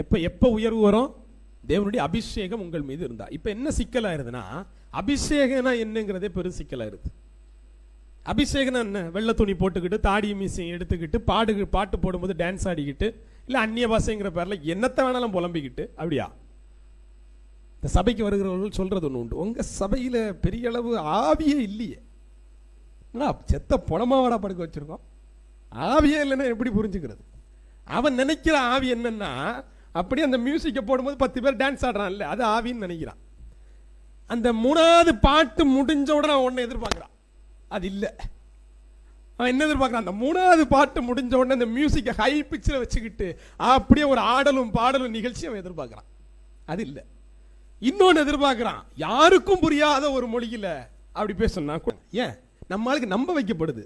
எப்போ எப்போ உயர்வு வரும்? தேவனுடைய அபிஷேகம் உங்கள் மீது இருந்தா. இப்ப என்ன சிக்கலாயிருதுன்னா அபிஷேகம்னா என்னங்கிறதே பெரும் சிக்கலாயிருது. அபிஷேகம்னா என்ன? வெள்ளை துணி போட்டுக்கிட்டு தாடி மீசையும் எடுத்துக்கிட்டு பாடு பாட்டு போடும்போது டான்ஸ் ஆடிக்கிட்டு இல்லை அந்நிய பாஷைங்கிற பேர்ல என்னத்தை வேணாலும் புலம்பிக்கிட்டு அப்படியா? இந்த சபைக்கு வருகிறவர்கள் சொல்றது ஒன்று உண்டு. உங்க சபையில பெரிய அளவு ஆவியே இல்லையே. செத்த புணமாவடா படுக்க வச்சிருக்கோம்? ஆவியே இல்லைன்னா எப்படி புரிஞ்சுக்கிறது? அவன் நினைக்கிற ஆவி என்னன்னா அப்படியே அந்த மியூசிக்கை போடும்போது பத்து பேர் டான்ஸ் ஆடுறான்ல அது ஆவின்னு நினைக்கிறான். அந்த மூணாவது பாட்டு முடிஞ்ச உடனே அவன் ஒன்று எதிர்பார்க்குறான். அது இல்லை. அவன் என்ன எதிர்பார்க்குறான்? அந்த மூணாவது பாட்டு முடிஞ்ச உடனே அந்த மியூசிக்கை ஹை பிச்சில் வச்சுக்கிட்டு அப்படியே ஒரு ஆடலும் பாடலும் நிகழ்ச்சி அவன் எதிர்பார்க்குறான். அது இல்லை. இன்னொன்று எதிர்பார்க்குறான் யாருக்கும் புரியாத ஒரு மொழியில் அப்படி பேசணும்னா கூட- ஏன்? நம்மளுக்கு நம்ப வைக்கப்படுது.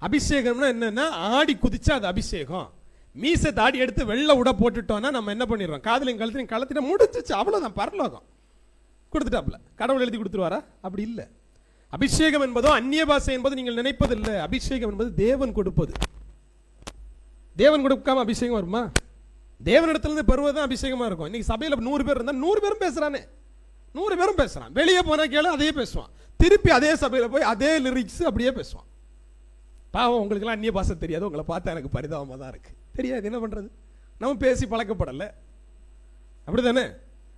அபிஷேகம்னா என்னன்னா ஆடி குதிச்சா அது அபிஷேகம். மீசை தாடி எடுத்து வெள்ளை உட போட்டுட்டோம்னா நம்ம என்ன பண்ணிடுறோம்? காதலையும் கழுத்தையும் கழுத்திட்ட முடிச்சிச்சு அவ்வளோதான் பரலோகம். கொடுத்துட்டாப்ல கடவுள் எழுதி கொடுத்துருவாரா? அப்படி இல்லை. அபிஷேகம் என்பதோ அந்நிய பாஷை என்பது நீங்கள் நினைப்பது இல்லை அபிஷேகம் என்பது தேவன் கொடுப்பது. தேவன் கொடுக்காம அபிஷேகம் வருமா? தேவனிடத்துல இருந்து பெறுவதுதான் அபிஷேகமா இருக்கும். இன்னைக்கு சபையில நூறு பேர் இருந்தா நூறு பேரும் பேசுறானே. நூறு பேரும் பேசுறான். வெளியே போனா கேளு அதே பேசுவான். திருப்பி அதே சபையில போய் அதே லிரிக்ஸ் அப்படியே பேசுவான். பாவம் உங்களுக்குலாம் அந்நிய பாஷை தெரியாது. உங்களை பார்த்தா எனக்கு பரிதாபமாக தான் இருக்கு. தெரியாது என்ன பண்றது? நம்ம பேசி பழக்கப்படல. அப்படிதானே?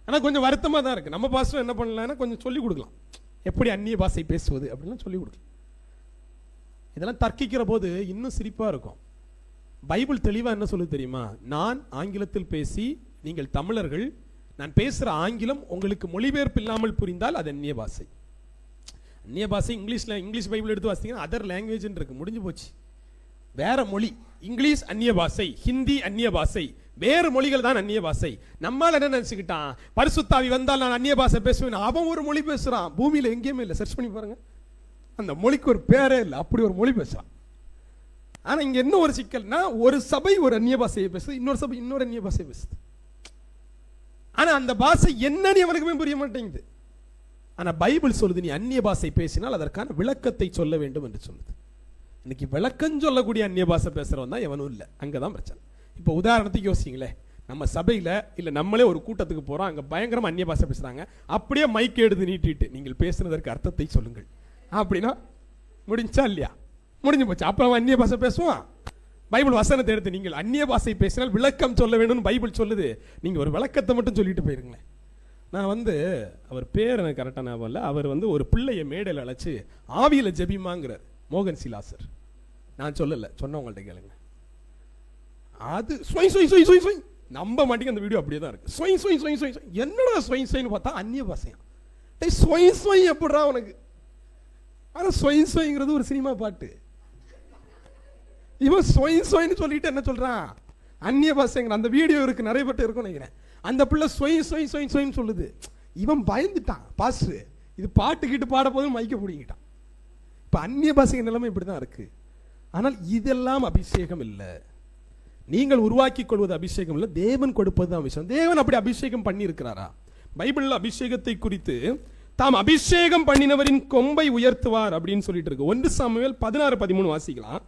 ஆனா கொஞ்சம் வருத்தமா தான் இருக்கு. நம்ம பாஸ்டர் என்ன பண்ணலாம்னா கொஞ்சம் சொல்லி கொடுக்கலாம். எப்படி அந்நிய பாஷை பேசுவது அப்படின்லாம் சொல்லி கொடுக்கலாம். இதெல்லாம் தர்க்கிக்கிற போது இன்னும் சிரிப்பா இருக்கும். பைபிள் தெளிவா என்ன சொல்லுது தெரியுமா? நான் ஆங்கிலத்தில் பேசி நீங்கள் தமிழர்கள் நான் பேசுற ஆங்கிலம் உங்களுக்கு மொழிபெயர்ப்பு இல்லாமல் புரிந்தால் அது அந்நிய பாஷை. அந்நிய பாஷை இங்கிலீஷ்ல இங்கிலீஷ் பைபிள் எடுத்து வாசித்தீங்கன்னா அதர் லாங்குவேஜ்ன்னு இருக்கு. முடிஞ்சு போச்சு. வேற மொழி. இங்கிலீஷ் அந்நிய பாஷை ஹிந்தி அந்நிய பாஷை வேறு மொழிகள் தான் அந்நிய பாஷை நம்மால் என்ன நினைச்சுக்கிட்டான்? பரிசுத்தாவி வந்தால் நான் அந்நிய பாஷை பேசுவேன். அவன் ஒரு மொழி பேசுறான். பூமியில் எங்கேயுமே இல்லை. சர்ச் பண்ணி பாருங்க. அந்த மொழிக்கு ஒரு பேரே இல்லை. அப்படி ஒரு மொழி பேசுறான். ஆனா இங்க என்ன ஒரு சிக்கல்னா ஒரு சபை ஒரு அந்நிய பாஷையை பேசுது. இன்னொரு சபை இன்னொரு அந்நிய பாஷையை பேசுது. ஆனா அந்த பாஷை என்னன்னு எவனுக்குமே புரிய மாட்டேங்குது. ஆனா பைபிள் சொல்லுது நீ அந்நிய பாஷை பேசினால் அதற்கான விளக்கத்தை சொல்ல வேண்டும் என்று சொல்லுது. இன்னைக்கு விளக்கம் சொல்லக்கூடிய அந்நிய பாஷை பேசுகிறவன் தான் எவனும் இல்லை. அங்கே தான் பிரச்சனை. இப்போ உதாரணத்துக்கு யோசிங்களேன் நம்ம சபையில் இல்லை நம்மளே ஒரு கூட்டத்துக்கு போகிறோம் அங்கே பயங்கரமாக அந்நிய பாஷை பேசுகிறாங்க அப்படியே மைக் எடுத்து நீட்டிட்டு நீங்கள் பேசுனதற்கு அர்த்தத்தை சொல்லுங்கள். அப்படின்னா முடிஞ்சா இல்லையா? முடிஞ்சு போச்சு. அப்புறம் அந்நிய பாஷை பேசுவான் பைபிள் வசனத்தை எடுத்து நீங்கள் அந்நிய பாஷை பேசினால் விளக்கம் சொல்ல வேணும்னு பைபிள் சொல்லுது. நீங்கள் ஒரு விளக்கத்தை மட்டும் சொல்லிட்டு போயிருங்களேன். நான் வந்து அவர் பேர் எனக்கு கரெக்டாக ஞாபகம் இல்லை. அவர் வந்து ஒரு பிள்ளையை மேடையில் அழைச்சி ஆவியில் ஜெபிமாங்கிறார். மோகன் சிலாசர். நான் சொல்லல சொன்னவங்கள்ட்ட கேளுங்க. அது சுவை சொய் சொய் சொய் சொய். நம்ப மாட்டேங்க அந்த வீடியோ அப்படியே தான் இருக்கு. சுவை சுவை சுவை சொய் சொய். என்னடா சொய் சொய்னு பார்த்தா அந்நிய பாஷையா டேய் சொய் சுவை எப்படிடா உனக்கு? ஆனால் சுவை சொய்ங்கிறது ஒரு சினிமா பாட்டு. இவன் சுவை சுவைன்னு சொல்லிட்டு என்ன சொல்றான்? அந்நிய பாசைங்கிற அந்த வீடியோ இருக்கு நிறைய பேர்ட்ட இருக்கும்னு நினைக்கிறேன். அந்த பிள்ளை சுவை சொய் சுவை சுவைன்னு சொல்லுது. இவன் பயந்துட்டான் பாஸ்டர் இது பாட்டு கிட்டு பாட போதும் மைக்க பிடிங்கிட்டான். இப்ப அந்நிய பாஷைகள் நிலைமை இப்படிதான் இருக்கு. ஆனால் இதெல்லாம் அபிஷேகம் இல்லை. நீங்கள் உருவாக்கி கொள்வது அபிஷேகம் இல்லை தேவன் கொடுப்பது தான் அபிஷேகம். தேவன் அப்படி அபிஷேகம் பண்ணி இருக்கிறாரா அபிஷேகத்தை குறித்து தாம் அபிஷேகம் பண்ணினவரின் கொம்பை உயர்த்துவார் அப்படின்னு சொல்லிட்டு இருக்கு. ஒன்று சாமுவேல் பதினாறு பதிமூணு வாசிக்கலாம்.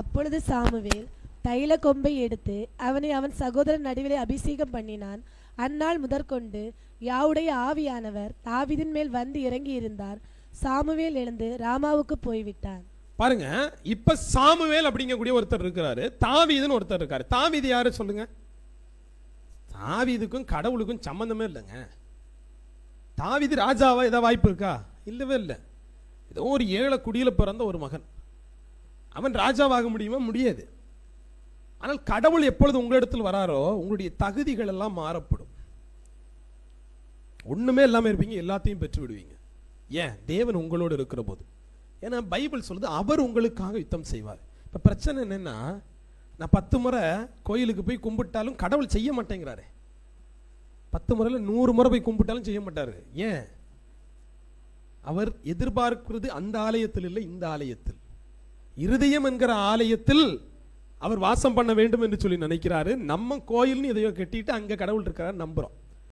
அப்பொழுது சாமுவேல் தைல கொம்பை எடுத்து அவனை அவன் சகோதரன் நடுவிலே அபிஷேகம் பண்ணினான். அந்நாள் முதற்கொண்டு யாவுடைய ஆவியானவர் தாவிதின் மேல் வந்து இறங்கி இருந்தார் சாமுவேல் எழுந்து ராமாவுக்கு போய்விட்டான். பாருங்க இப்ப சாமுவேல் அப்படிங்கக்கூடிய ஒருத்தர் இருக்கிறாரு. தாவீதுன்னு ஒருத்தர் இருக்காரு. தாவீது யாரு சொல்லுங்க? தாவீதுக்கும் கடவுளுக்கும் சம்பந்தமே இல்லைங்க. தாவீது ராஜாவா ஏதாவது வாய்ப்பு இருக்கா? இல்லவே இல்லை. ஏதோ ஒரு ஏழை குடியில பிறந்த ஒரு மகன். அவன் ராஜாவாக முடியுமா? முடியாது. ஆனால் கடவுள் எப்பொழுது உங்களிடத்தில் வராரோ உங்களுடைய தகுதிகள் எல்லாம் மாறப்படும். ஒண்ணுமே இல்லாமல் இருப்பீங்க எல்லாத்தையும் பெற்று விடுவீங்க ஏன்? தேவன் உங்களோடு இருக்கிற போது ஏன்னா பைபிள் சொல்லுது அவர் உங்களுக்காக யுத்தம் செய்வார். இப்ப பிரச்சனை என்னன்னா நான் பத்து முறை கோயிலுக்கு போய் கும்பிட்டாலும் கடவுள் செய்ய மாட்டேங்கிறாரு. பத்து முறையில் நூறு முறை போய் கும்பிட்டாலும் செய்ய மாட்டாரு. ஏன்? அவர் எதிர்பார்க்கிறது அந்த ஆலயத்தில் இல்லை இந்த ஆலயத்தில். இருதயம் என்கிற ஆலயத்தில் அவர் வாசம் பண்ண வேண்டும் என்று சொல்லி நினைக்கிறாரு. நம்ம கோயில்னு எதையோ கட்டிட்டு அங்க கடவுள் இருக்கிறார் நம்புறோம்.